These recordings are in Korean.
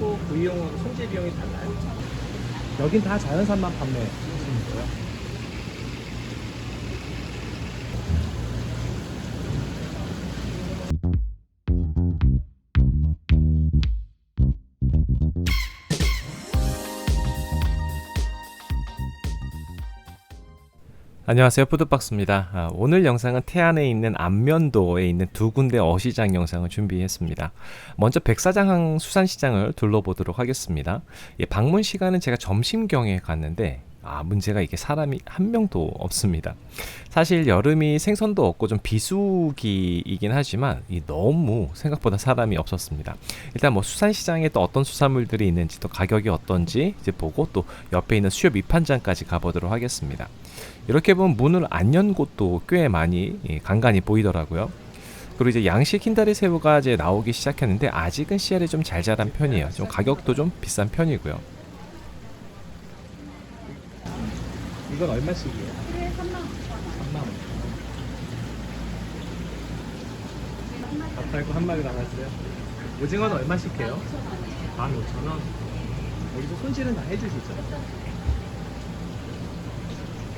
폐하고 구이용하고 손질 비용이 달라요? 여긴 다 자연산만 판매하시는 거예요? 안녕하세요. 푸드박스입니다. 아, 오늘 영상은 태안에 있는 안면도에 있는 두 군데 어시장 영상을 준비했습니다. 먼저 백사장 수산시장을 둘러보도록 하겠습니다. 예, 방문 시간은 제가 점심경에 갔는데 아 문제가 이게 사람이 한 명도 없습니다 사실 여름이 생선도 없고 좀 비수기이긴 하지만 이 너무 생각보다 사람이 없었습니다 일단 뭐 수산시장에 또 어떤 수산물들이 있는지 또 가격이 어떤지 이제 보고 또 옆에 있는 수협 입판장까지 가보도록 하겠습니다 이렇게 보면 문을 안 연 곳도 꽤 많이 예, 간간히 보이더라고요. 그리고 이제 양식 흰다리 새우가 이제 나오기 시작했는데 아직은 씨알이 좀 잘 자란 편이에요. 좀 가격도 좀 비싼 편이고요. 이건 얼마씩이에요? 3만 원. 밥 팔고 한 마리 남았어요. 오징어는 얼마씩 해요? 15,000원. 여기서 손질은 다 해주시죠?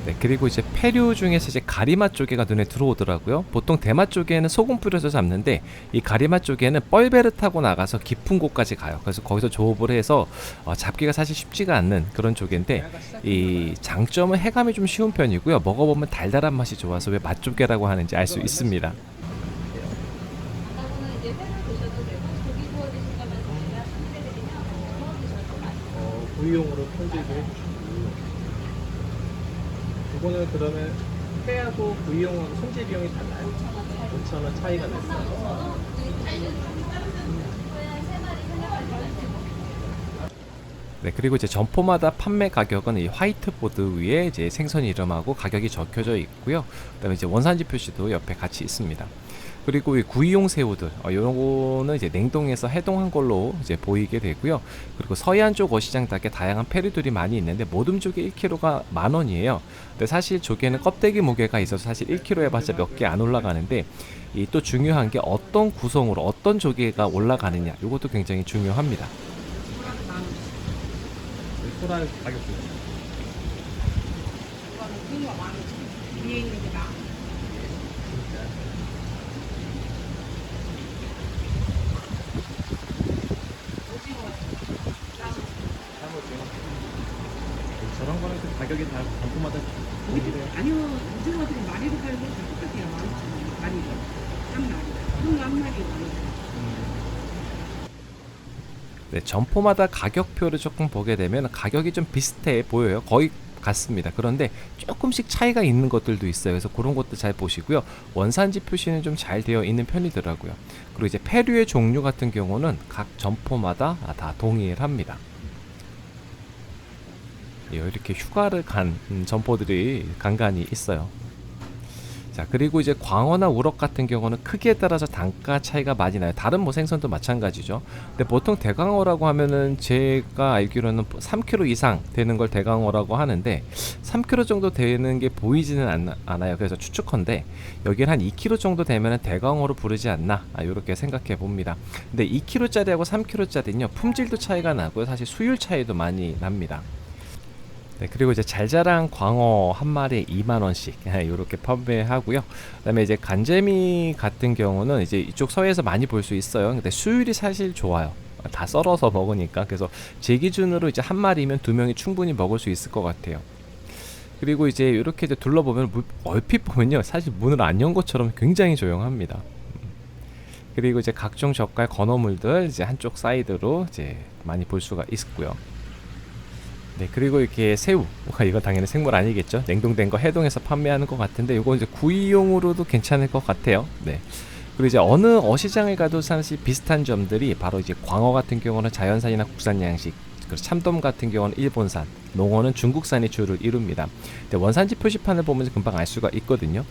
네, 그리고 이제 폐류 중에서 이제 가리맛 조개가 눈에 들어오더라고요. 보통 대맛 조개는 소금 뿌려서 잡는데 이 가리맛 조개는 뻘배를 타고 나가서 깊은 곳까지 가요. 그래서 거기서 조업을 해서 어, 잡기가 사실 쉽지가 않는 그런 조개인데 이 장점은 해감이 좀 쉬운 편이고요. 먹어보면 달달한 맛이 좋아서 왜 맛조개라고 하는지 알 수 있습니다. 어, 구이용으로 손질도 이거는 그러면 회하고 구이용하고 손질 비용이 달라요? 5,000원 차이가 났어요. 네, 그리고 이제 점포마다 판매 가격은 이 화이트보드 위에 이제 생선 이름하고 가격이 적혀져 있고요. 그다음에 이제 원산지 표시도 옆에 같이 있습니다. 그리고 이 구이용 새우들, 어, 요거는 이제 냉동해서 해동한 걸로 이제 보이게 되고요. 그리고 서해안 쪽 어시장 닭에 다양한 페류들이 많이 있는데 모둠 조개 1kg가 만 원이에요. 근데 사실 조개는 껍데기 무게가 있어서 사실 1kg에 봤자 몇 개 안 올라가는데 이 또 중요한 게 어떤 구성으로 어떤 조개가 올라가느냐, 이것도 굉장히 중요합니다. 소라 가격도 저런 거는 그 가격이 다 점포마다 틀리네요. 아니요, 오징어들이 마리로 팔고 다 똑같아요. 마리로. 한 마리. 한 마리 많이. 네, 점포마다 가격표를 조금 보게 되면 가격이 좀 비슷해 보여요. 거의 같습니다. 그런데 조금씩 차이가 있는 것들도 있어요. 그래서 그런 것도 잘 보시고요. 원산지 표시는 좀 잘 되어 있는 편이더라고요. 그리고 이제 폐류의 종류 같은 경우는 각 점포마다 다 동일합니다. 예, 이렇게 휴가를 간 음, 점포들이 간간히 있어요. 자 그리고 이제 광어나 우럭 같은 경우는 크기에 따라서 단가 차이가 많이 나요. 다른 뭐 생선도 마찬가지죠. 근데 보통 대광어라고 하면은 제가 알기로는 3kg 이상 되는 걸 대광어라고 하는데 3kg 정도 되는 게 보이지는 않, 않아요. 그래서 추측컨대 여기는 한 2kg 정도 되면은 대광어로 부르지 않나 아, 이렇게 생각해 봅니다. 근데 2kg짜리하고 3kg짜리는요 품질도 차이가 나고요. 사실 수율 차이도 많이 납니다. 네, 그리고 이제 잘 자란 광어 한 마리에 2만 원씩 이렇게 판매하고요. 그다음에 이제 간재미 같은 경우는 이제 이쪽 서해에서 많이 볼 수 있어요. 근데 수율이 사실 좋아요. 다 썰어서 먹으니까 그래서 제 기준으로 이제 한 마리면 두 명이 충분히 먹을 수 있을 것 같아요. 그리고 이제 이렇게 이제 둘러보면 물- 얼핏 보면요, 사실 문을 안 연 것처럼 굉장히 조용합니다. 음. 그리고 이제 각종 젓갈 건어물들 이제 한쪽 사이드로 이제 많이 볼 수가 있고요. 네 그리고 이렇게 새우. 이거 당연히 생물 아니겠죠? 냉동된 거 해동해서 판매하는 것 같은데 이거 이제 구이용으로도 괜찮을 것 같아요. 네. 그리고 이제 어느 어시장에 가도 사실 비슷한 점들이 바로 이제 광어 같은 경우는 자연산이나 국산 양식 그리고 참돔 같은 경우는 일본산 농어는 중국산이 주를 이룹니다 근데 원산지 표시판을 보면 금방 알 수가 있거든요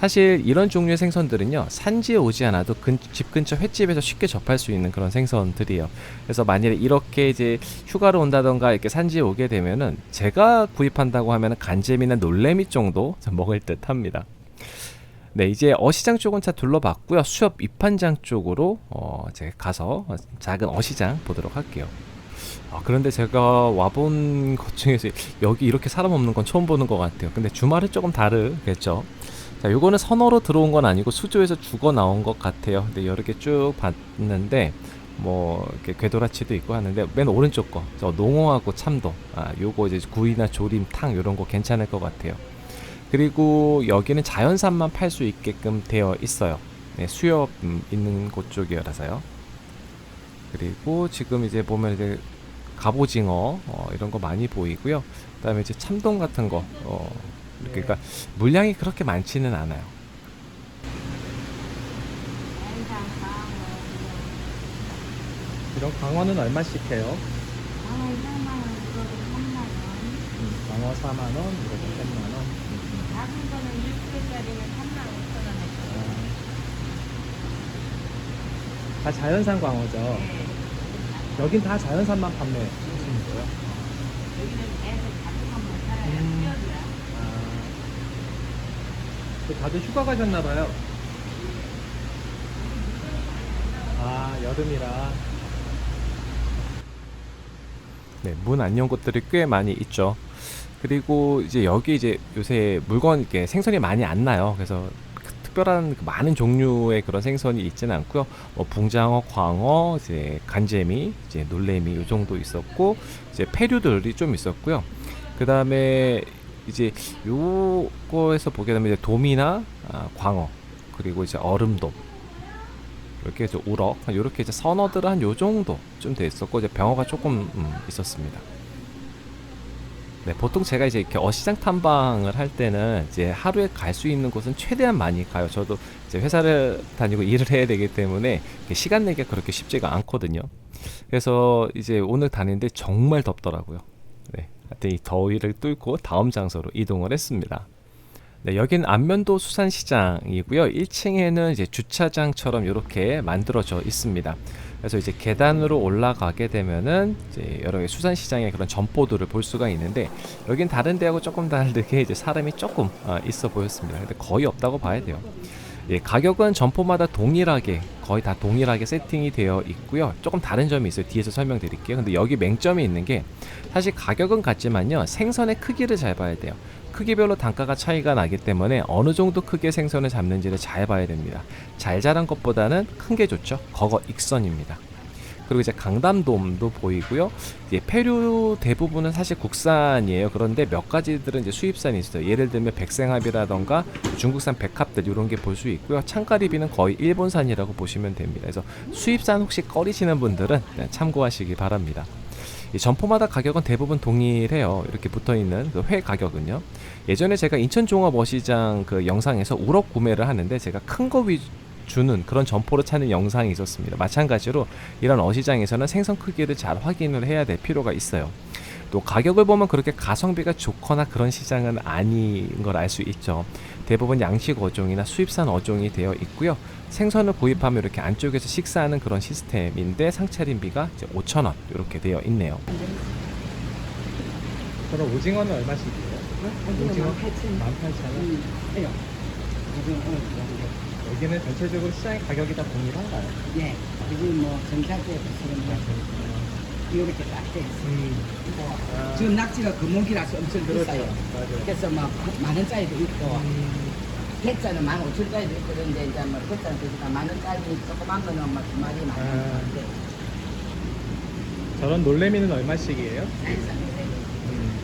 사실 이런 종류의 생선들은요 산지에 오지 않아도 근, 집 근처 횟집에서 쉽게 접할 수 있는 그런 생선들이에요 그래서 만일에 이렇게 이제 휴가를 온다던가 이렇게 산지에 오게 되면은 제가 구입한다고 하면은 간잼이나 놀래미 정도 좀 먹을 듯 합니다 네, 이제 어시장 쪽은 다 둘러봤고요. 수협 입판장 쪽으로 어, 이제 가서 작은 어시장 보도록 할게요. 아, 그런데 제가 와본 것 중에서 여기 이렇게 사람 없는 건 처음 보는 것 같아요. 근데 주말은 조금 다르겠죠. 자, 요거는 선어로 들어온 건 아니고 수조에서 죽어 나온 것 같아요. 근데 여러 개 쭉 봤는데 뭐 이렇게 궤도라치도 있고 하는데 맨 오른쪽 거, 저 농어하고 참도, 아, 요거 이제 구이나 조림, 탕 이런 거 괜찮을 것 같아요. 그리고 여기는 자연산만 팔 수 있게끔 되어 있어요. 네, 수협 음, 있는 곳 쪽이라서요. 그리고 지금 이제 보면 이제 갑오징어 어, 이런 거 많이 보이고요. 그다음에 이제 참돔 같은 거 어, 이렇게 그러니까 물량이 그렇게 많지는 않아요. 이런 광어는 얼마씩 해요? 음, 광어 4만 원, 이거는 3만 원. 음, 작은 거는 6kg짜리는 3만 5천 원에 음. 다 자연산 광어죠. 여긴 다 자연산만 판매하시는 거예요? 여기는 잡고만 못 살아요. 다들 휴가 가셨나 봐요. 아 여름이라 네, 문 안 연 곳들이 꽤 많이 있죠. 그리고 이제 여기 이제 요새 물건 이렇게 생선이 많이 안 나요. 그래서 그 특별한 그 많은 종류의 그런 생선이 있지는 않고요. 뭐 붕장어, 광어, 이제 간재미, 이제 놀래미 요 정도 있었고 이제 폐류들이 좀 있었고요. 그 다음에 이제 요거에서 보게 되면 이제 도미나 아, 광어 그리고 이제 얼음돔 이렇게 이제 우럭 이렇게 이제 선어들 한 요 정도 좀 돼 있었고 이제 병어가 조금 음, 있었습니다. 네, 보통 제가 이제 이렇게 어시장 탐방을 할 때는 이제 하루에 갈 수 있는 곳은 최대한 많이 가요. 저도 이제 회사를 다니고 일을 해야 되기 때문에 시간 내기가 그렇게 쉽지가 않거든요. 그래서 이제 오늘 다니는데 정말 덥더라고요. 네, 하여튼 이 더위를 뚫고 다음 장소로 이동을 했습니다. 네, 여기는 안면도 수산시장이고요. 1층에는 이제 주차장처럼 이렇게 만들어져 있습니다. 그래서 이제 계단으로 올라가게 되면은 이제 여러 개 수산시장의 그런 점포들을 볼 수가 있는데 여긴 다른 데하고 조금 다르게 이제 사람이 조금 어, 있어 보였습니다. 근데 거의 없다고 봐야 돼요. 예, 가격은 점포마다 동일하게 거의 다 동일하게 세팅이 되어 있고요. 조금 다른 점이 있어요. 뒤에서 설명드릴게요. 근데 여기 맹점이 있는 게 사실 가격은 같지만요. 생선의 크기를 잘 봐야 돼요. 크기별로 단가가 차이가 나기 때문에 어느 정도 크기의 생선을 잡는지를 잘 봐야 됩니다. 잘 자란 것보다는 큰 게 좋죠. 거거 익선입니다. 그리고 이제 강담돔도 보이고요. 이제 폐류 대부분은 사실 국산이에요. 그런데 몇 가지들은 이제 수입산이 있어요. 예를 들면 백생합이라던가 중국산 백합들 이런 게 볼 수 있고요. 창가리비는 거의 일본산이라고 보시면 됩니다. 그래서 수입산 혹시 꺼리시는 분들은 네, 참고하시기 바랍니다. 이 점포마다 가격은 대부분 동일해요. 이렇게 붙어 있는 그 회 가격은요. 예전에 제가 인천 종합 어시장 그 영상에서 우럭 구매를 하는데 제가 큰 거 위 주는 그런 점포를 찾는 영상이 있었습니다. 마찬가지로 이런 어시장에서는 생선 크기를 잘 확인을 해야 될 필요가 있어요. 또 가격을 보면 그렇게 가성비가 좋거나 그런 시장은 아닌 걸 알 수 있죠. 대부분 양식 어종이나 수입산 어종이 되어 있고요. 생선을 구입하면 이렇게 안쪽에서 식사하는 그런 시스템인데 상차림비가 이제 5,000원 이렇게 되어 있네요. 그럼 오징어는 얼마씩이에요? 오징어? 18,000원. 18,000원? 음. 여기는 전체적으로 시장의 가격이 다 동일한가요? 예. 그리고 뭐 정상적으로 쓰는 이렇게 딱 돼 있어요. 음. 뭐, 아, 지금 낙지가 금옥이라서 엄청 그렇죠. 비싸요. 맞아요. 그래서 막만 원짜리도 있고 음, 대짜는 만 오천 짜리도 있고 그런데 이제 뭐 대짜는 그니까 만 원짜리 조그만 거는 막두 마리 만 아. 원인데 저런 놀래미는 얼마씩이에요? 사이즈는 음,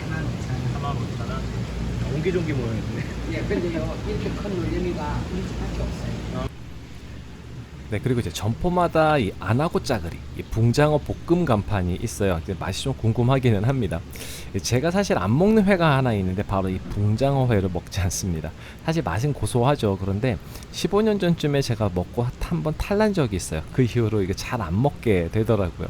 4만 5천 원. 45,000원. 옹기종기 모여있네. 예, 근데요 이렇게 큰 놀래미가 우리 집밖에 없어요. 네, 그리고 이제 점포마다 이 안하고 짜그리, 이 붕장어 볶음 간판이 있어요. 맛이 좀 궁금하기는 합니다. 제가 사실 안 먹는 회가 하나 있는데 바로 이 붕장어 회를 먹지 않습니다. 사실 맛은 고소하죠. 그런데 15년 전쯤에 제가 먹고 한 번 탈난 적이 있어요. 그 이후로 이게 잘 안 먹게 되더라고요.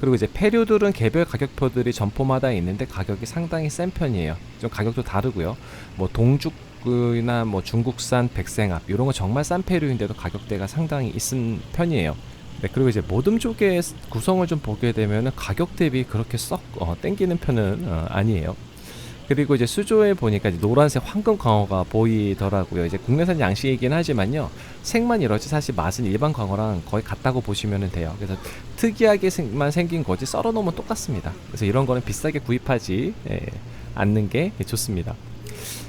그리고 이제 폐류들은 개별 가격표들이 점포마다 있는데 가격이 상당히 센 편이에요. 좀 가격도 다르고요. 뭐 동죽 이나 뭐 중국산 백생합 이런 거 정말 싼 폐류인데도 가격대가 상당히 있은 편이에요. 네, 그리고 이제 모듬 쪽의 구성을 좀 보게 되면은 가격 대비 그렇게 썩 어, 땡기는 편은 어, 아니에요. 그리고 이제 수조에 보니까 이제 노란색 황금 광어가 보이더라고요. 이제 국내산 양식이긴 하지만요. 색만 이러지 사실 맛은 일반 광어랑 거의 같다고 보시면 돼요. 그래서 특이하게만 생긴 거지 썰어 놓으면 똑같습니다. 그래서 이런 거는 비싸게 구입하지 예, 않는 게 좋습니다.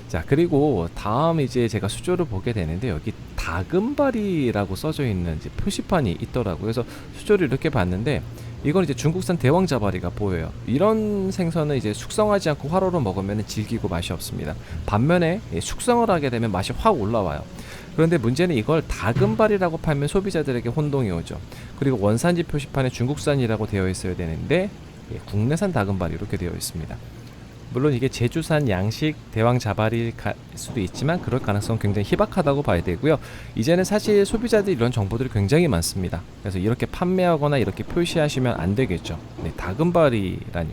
자 그리고 다음 이제 제가 수조를 보게 되는데 여기 다금바리라고 써져 있는 이제 표시판이 있더라고요. 그래서 수조를 이렇게 봤는데 이건 이제 중국산 대왕자바리가 보여요. 이런 생선은 이제 숙성하지 않고 화로로 먹으면 질기고 맛이 없습니다. 반면에 예, 숙성을 하게 되면 맛이 확 올라와요. 그런데 문제는 이걸 다금바리라고 팔면 소비자들에게 혼동이 오죠. 그리고 원산지 표시판에 중국산이라고 되어 있어야 되는데 예, 국내산 다금바리 이렇게 되어 있습니다. 물론 이게 제주산 양식 대왕 자발일 가- 수도 있지만 그럴 가능성 굉장히 희박하다고 봐야 되고요. 이제는 사실 소비자들 이런 정보들이 굉장히 많습니다. 그래서 이렇게 판매하거나 이렇게 표시하시면 안 되겠죠. 네, 다금바리라뇨.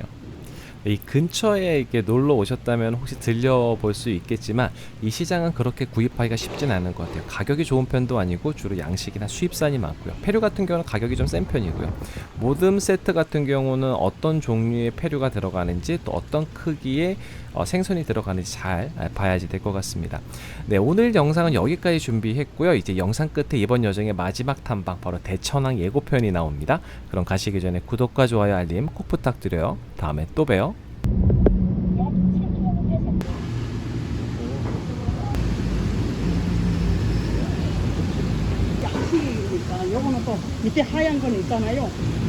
이 근처에 이렇게 놀러 오셨다면 혹시 들려볼 수 있겠지만 이 시장은 그렇게 구입하기가 쉽진 않은 것 같아요. 가격이 좋은 편도 아니고 주로 양식이나 수입산이 많고요. 페류 같은 경우는 가격이 좀 센 편이고요. 모듬 세트 같은 경우는 어떤 종류의 페류가 들어가는지 또 어떤 크기의 어, 생선이 들어가는지 잘 아, 봐야지 될 것 같습니다. 네, 오늘 영상은 여기까지 준비했고요. 이제 영상 끝에 이번 여정의 마지막 탐방 바로 대천왕 예고편이 나옵니다. 그럼 가시기 전에 구독과 좋아요 알림 꼭 부탁드려요. 다음에 또 봬요. 양식이니까 요거는 또 밑에 하얀 거는 있잖아요.